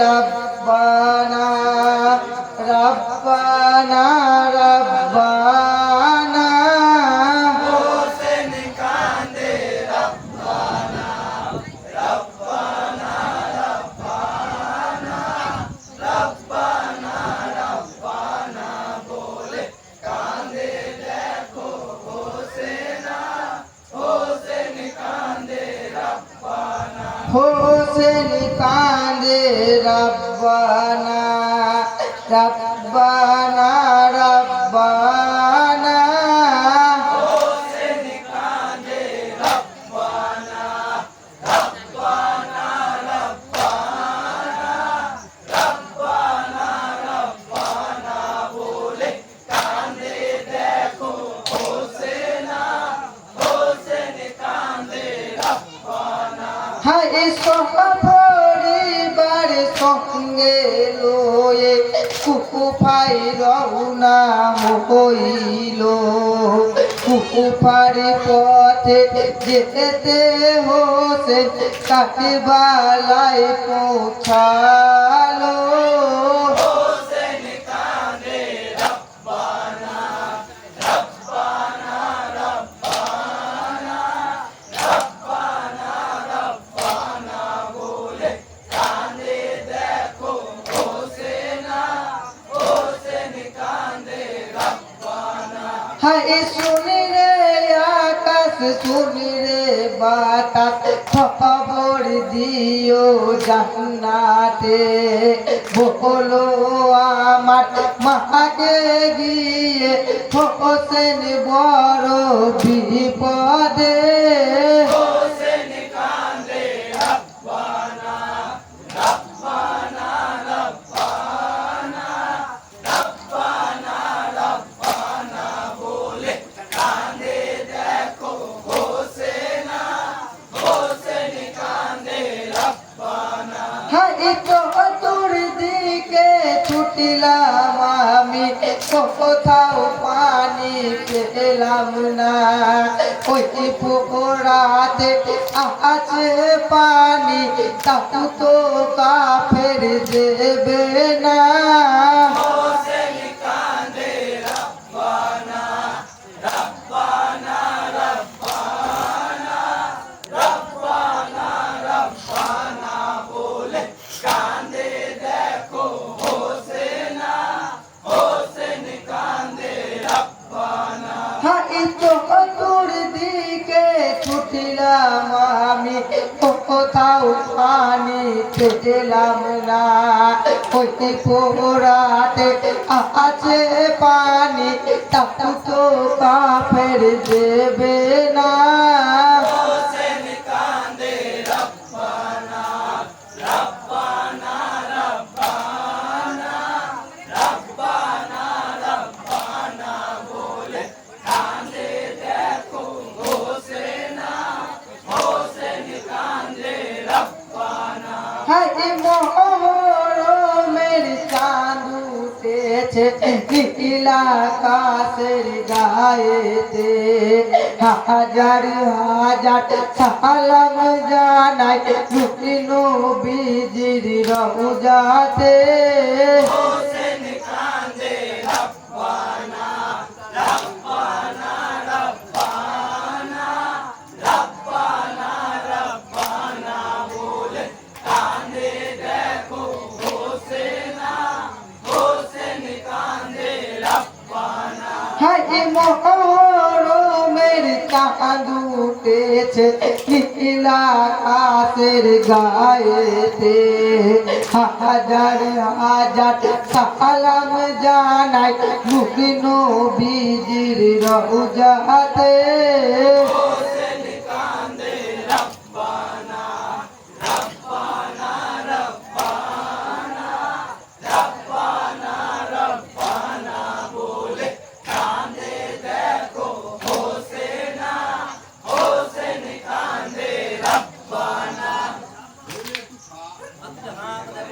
রব্বানা রব্বানা রব্বানা। হোসেন কান্দে রব্বানা রব্বানা। রব্বানা। হাই সহপরিবার সঙ্গে লয়ে কুকুফাই রওনা হইল। কুকুফার পথে যেতে হোসে কাটিবালায় পৌঁছালো। হাই শুনি রে আকাশ শুনি রে বাতাস খবর দিও জান্নাতে। বলো তোর দিকে ছুটিলাম আমি কোথাও পানি পেলাম না। ওই পুকুরাতে আছে পানি তাকু তো কাফের দেবে না। পানি খেলাম না। ওই পোড়াতে আছে পানি তাকু তো কাফের দেবে আকাশের গায়েতে হাজার হাজার সালাম জানাই নবীজির রওজাতে উঠেছে নীলা কাশের গায়েতে। হাজার হাজার সালাম জানাই মুখ নবীজির রওজাতে।